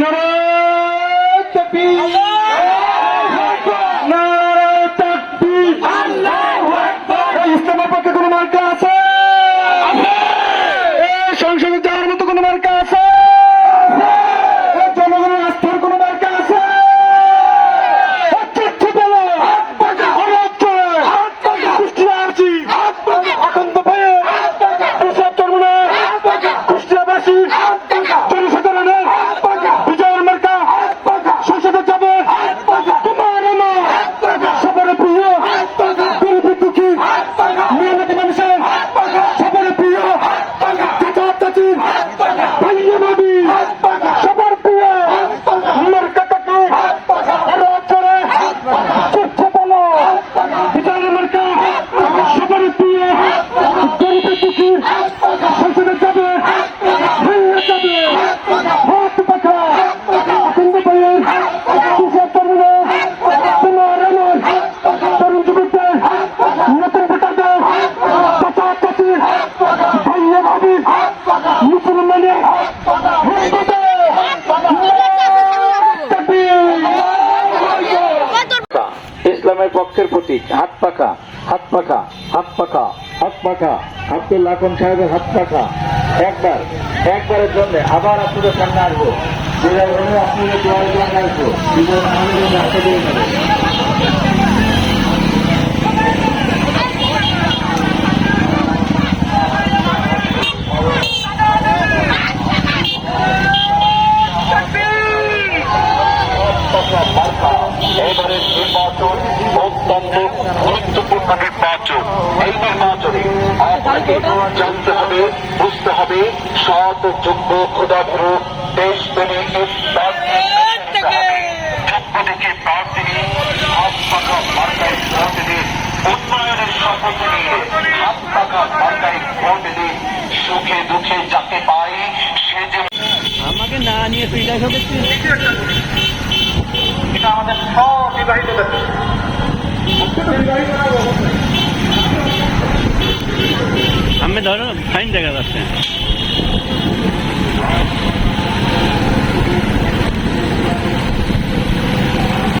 নারায়ণ ভাইয়া ইসলামের পক্ষের প্রতীক। হাত পাখা হাত পাখা হাত পাখা হাত পাখা। আব্দুল লাখন সাহেবের হাত পাখা। একবার, একবারের জন্য আবার আপনাদের সামনে আসব। আপনাদের আসব জীবন আমাদের জন্য হাতে দিয়ে নেব এবারের নির্বাচন অত্যন্ত গুরুত্বপূর্ণ নির্বাচন। এই নির্বাচনে আপনাকে জানতে হবে বুঝতে হবে সৎ যোগ্য খোদাভর দেশপ্রেমিক প্রার্থী বেছে নিতে হবে। যোগ্য থেকে প্রার্থী নিয়ে হাত পাখা মার্কায় ভোট দিন উন্নয়নের শপথ নিয়ে হাত পাখা মার্কায় ভোট দিন সুখে দুঃখে যাকে পাই সে যে আমাকে না নিয়ে ফ্রিডাই হবে এটা আমাদের সবিবাহিত ব্যাপার ধরো ফাইন দেখা যাচ্ছে।